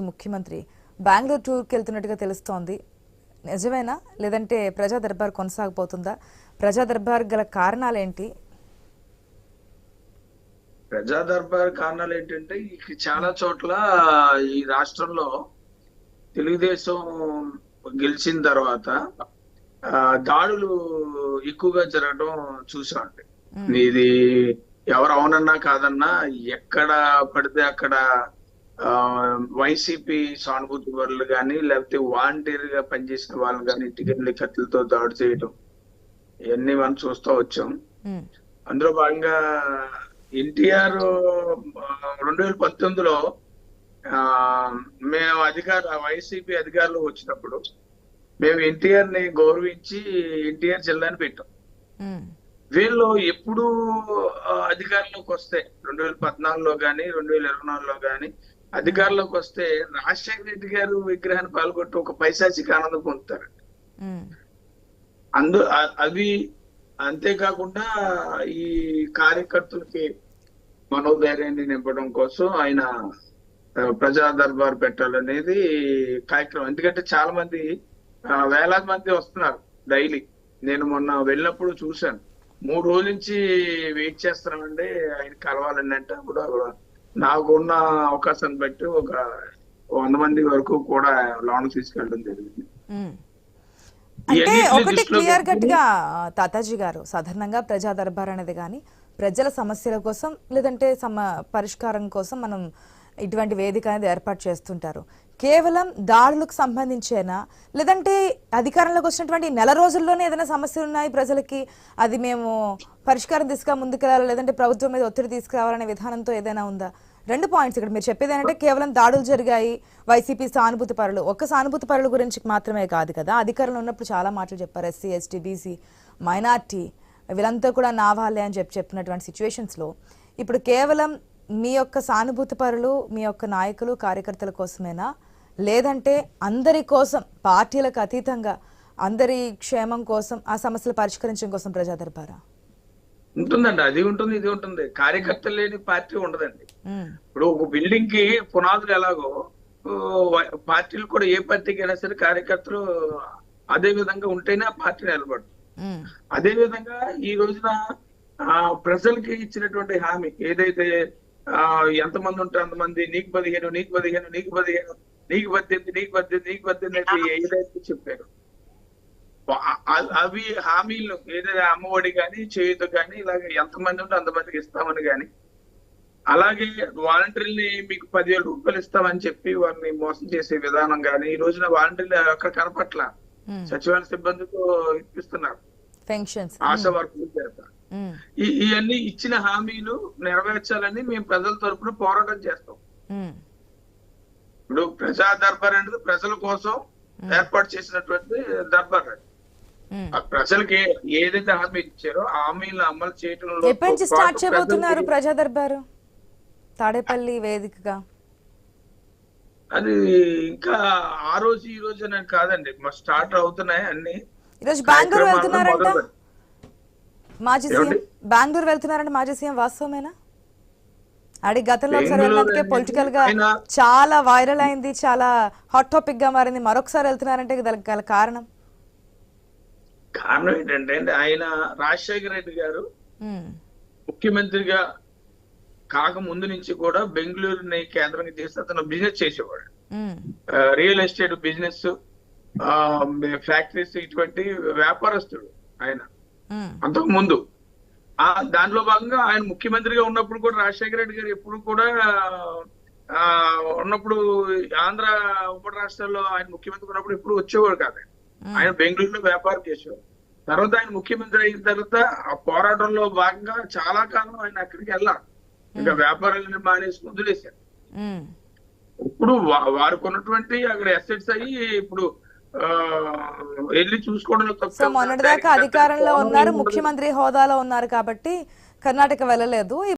ముఖ్యమంత్రి బెంగళూరు టూర్కి వెళ్తున్నట్టుగా తెలుస్తోంది. నిజమేనా? లేదంటే ప్రజా దర్బార్ కొనసాగబోతుందా? ప్రజా దర్బార్ గల కారణాలేంటి? ప్రజా దర్బార్ కారణాలు ఏంటంటే చాలా చోట్ల ఈ రాష్ట్రంలో తెలుగుదేశం గెలిచిన తర్వాత దాడులు ఎక్కువగా జరగడం చూసామండి. ఇది ఎవరు అవునన్నా కాదన్నా ఎక్కడ పడితే అక్కడ వైసీపీ సానుభూతి వాళ్ళు కానీ లేకపోతే వాలంటీర్గా పనిచేసిన వాళ్ళు కానీ ఇంటికెళ్ళి కత్తులతో దాడి చేయడం ఇవన్నీ మనం చూస్తూ వచ్చాం. అందులో భాగంగా ఎన్టీఆర్ రెండు వేల పంతొమ్మిదిలో ఆ, మేము అధికార వైసీపీ అధికారులు వచ్చినప్పుడు మేము ఎన్టీఆర్ని గౌరవించి ఎన్టీఆర్ జిల్లాని పెట్టాం. వీళ్ళు ఎప్పుడు అధికారంలోకి వస్తే రెండు వేల పద్నాలుగులో కానీ రెండు వేల ఇరవై నాలుగులో కానీ అధికారంలోకి వస్తే రాజశేఖర రెడ్డి గారు విగ్రహాన్ని పాల్గొట్టి ఒక పైశాచిక ఆనందం పొందుతారు అందు అవి అంతేకాకుండా ఈ కార్యకర్తలకి మనోధైర్యాన్ని నింపడం కోసం ఆయన ప్రజా దర్బార్ పెట్టాలనేది కార్యక్రమం. ఎందుకంటే చాలా మంది వేలాది మంది వస్తున్నారు డైలీ. నేను మొన్న వెళ్ళినప్పుడు చూశాను. మూడు రోజుల నుంచి వెయిట్ చేస్తున్నామండి. ఆయన కలవాలని అంటే అప్పుడు నాకున్న అవకాశాన్ని బట్టి ఒక వంద మంది వరకు కూడా లోన్ తీసుకెళ్ళడం జరిగింది. అంటే ఒకటి క్లియర్ పెట్టుకుని- కట్గా తాతాజీ గారు సాధారణంగా ప్రజా దర్బార్ అనేది కానీ ప్రజల సమస్యల కోసం లేదంటే సమ పరిష్కారం కోసం మనం ఇటువంటి వేదిక అనేది ఏర్పాటు చేస్తుంటారు. కేవలం దాడులకు సంబంధించేనా? లేదంటే అధికారంలోకి వచ్చినటువంటి నెల రోజుల్లోనే ఏదైనా సమస్యలు ఉన్నాయి ప్రజలకి? అది మేము పరిష్కారం తీసుకురా ముందుకెళ్ళాలి? లేదంటే ప్రభుత్వం మీద ఒత్తిడి తీసుకురావాలనే విధానంతో ఏదైనా ఉందా? రెండు పాయింట్స్ ఇక్కడ మీరు చెప్పేది ఏంటంటే కేవలం దాడులు జరిగాయి వైసీపీ సానుభూతి పరులు. ఒక్క సానుభూతి పరుల గురించి మాత్రమే కాదు కదా? అధికారంలో ఉన్నప్పుడు చాలా మాటలు చెప్పారు ఎస్సీ ఎస్టీ బీసీ మైనార్టీ. వీళ్ళంతా కూడా నా వాళ్ళే అని చెప్పి చెప్పినటువంటి సిచ్యువేషన్స్లో ఇప్పుడు కేవలం మీ యొక్క సానుభూతి పరులు మీ యొక్క నాయకులు కార్యకర్తల కోసమేనా? లేదంటే అందరి కోసం పార్టీలకు అతీతంగా అందరి క్షేమం కోసం ఆ సమస్యలు పరిష్కరించడం కోసం ప్రజా దర్బారా ఉంటుందండి అది ఉంటుంది ఇది ఉంటుంది. కార్యకర్తలు లేని పార్టీ ఉండదండి. ఇప్పుడు ఒక బిల్డింగ్కి పునాదులు ఎలాగో పార్టీలు కూడా ఏ పార్టీకి అయినా సరే కార్యకర్తలు అదే విధంగా ఉంటేనే ఆ పార్టీ నిలబడుతుంది. ఉమ్, అదే విధంగా ఈ రోజున ఆ, ప్రజలకి ఇచ్చినటువంటి హామీ ఏదైతే ఆ, ఎంతమంది ఉంటే అంతమంది నీకు పదిహేను నీకు పదిహేను నీకు పదిహేను నీకు పద్దెనిమిది నీకు పద్దెనిమిది నీకు పద్దెనిమిది అయితే ఏదైతే చెప్పారు. అవి హామీలు ఏదైతే అమ్మఒడి కానీ చేయుత కానీ ఇలాగ ఎంతమంది ఉంటే అంతమందికి ఇస్తామని కానీ అలాగే వాలంటీర్ని మీకు పదివేల రూపాయలు ఇస్తామని చెప్పి వారిని మోసం చేసే విధానం కానీ ఈ రోజున వాలంటీర్లు అక్కడ కనపట్ల. సచివాలయ సిబ్బందితో ఇప్పిస్తున్నారు. ఆశా వర్కుల చేత ఉమ్, ఈ ఇవన్నీ ఇచ్చిన హామీలు నెరవేర్చాలని మేము ప్రజల తరపున పోరాటం చేస్తాం. ఇప్పుడు ప్రజా దర్బార్ అనేది ప్రజల కోసం ఏర్పాటు చేసినటువంటి దర్బార్ ప్రజలకి ఏదైతే హామీ ఇచ్చారో ఆ హామీలను అమలు చేయడంలో ఎప్పటి నుంచి స్టార్ట్ పాటు చేయబోతున్నారు ప్రజా దర్బారు? తాడేపల్లి వేదికగా. అది ఇంకా ఆ రోజు ఈ రోజు కాదండి. స్టార్ట్ అవుతున్నాయి అన్ని. ఈరోజు బెంగళూరు వెళ్తున్నారంట? మాజీ సీఎం? బెంగళూరు వెళ్తున్నారంట మాజీ సీఎం వాస్తవమేనా? అడి గతంలో ఒకసారి వెళ్ళినందుకే పొలిటికల్గా చాలా వైరల్ అయింది చాలా హాట్ టాపిక్గా మారింది. మరొకసారి వెళ్తున్నారంటే దానికి గల కారణం? కారణం ఏంటంటే ఆయన రాజశేఖర రెడ్డి గారు ముఖ్యమంత్రిగా కాక ముందు నుంచి కూడా బెంగళూరుని కేంద్రంగా చేసి అతను బిజినెస్ చేసేవాడు. రియల్ ఎస్టేట్ బిజినెస్ ఫ్యాక్టరీస్ ఇటువంటి వ్యాపారస్తుడు ఆయన. అంతకు ముందు ఆ దాంట్లో భాగంగా ఆయన ముఖ్యమంత్రిగా ఉన్నప్పుడు కూడా రాజశేఖర రెడ్డి గారు ఎప్పుడు కూడా ఆ ఉన్నప్పుడు ఆంధ్ర ఉమ్మడి రాష్ట్రాల్లో ఆయన ముఖ్యమంత్రి ఉన్నప్పుడు ఎప్పుడు వచ్చేవాడు కాదు. ఆయన. బెంగళూరులో వ్యాపారం చేసేవాడు. తర్వాత ఆయన ముఖ్యమంత్రి అయిన తర్వాత ఆ పోరాటంలో భాగంగా చాలా కాలం ఆయన అక్కడికి వెళ్ళారు ఇంకా వ్యాపారాలను మానేసి వదిలేశారు ఇప్పుడు వారికి ఉన్నటువంటి అక్కడ అసెట్స్ అయ్యి ఇప్పుడు వెళ్ళి సో మొన్నటిదాకా అధికారంలో ఉన్నారు ముఖ్యమంత్రి హోదాలో ఉన్నారు కాబట్టి కర్ణాటక వెళ్ళలేదు.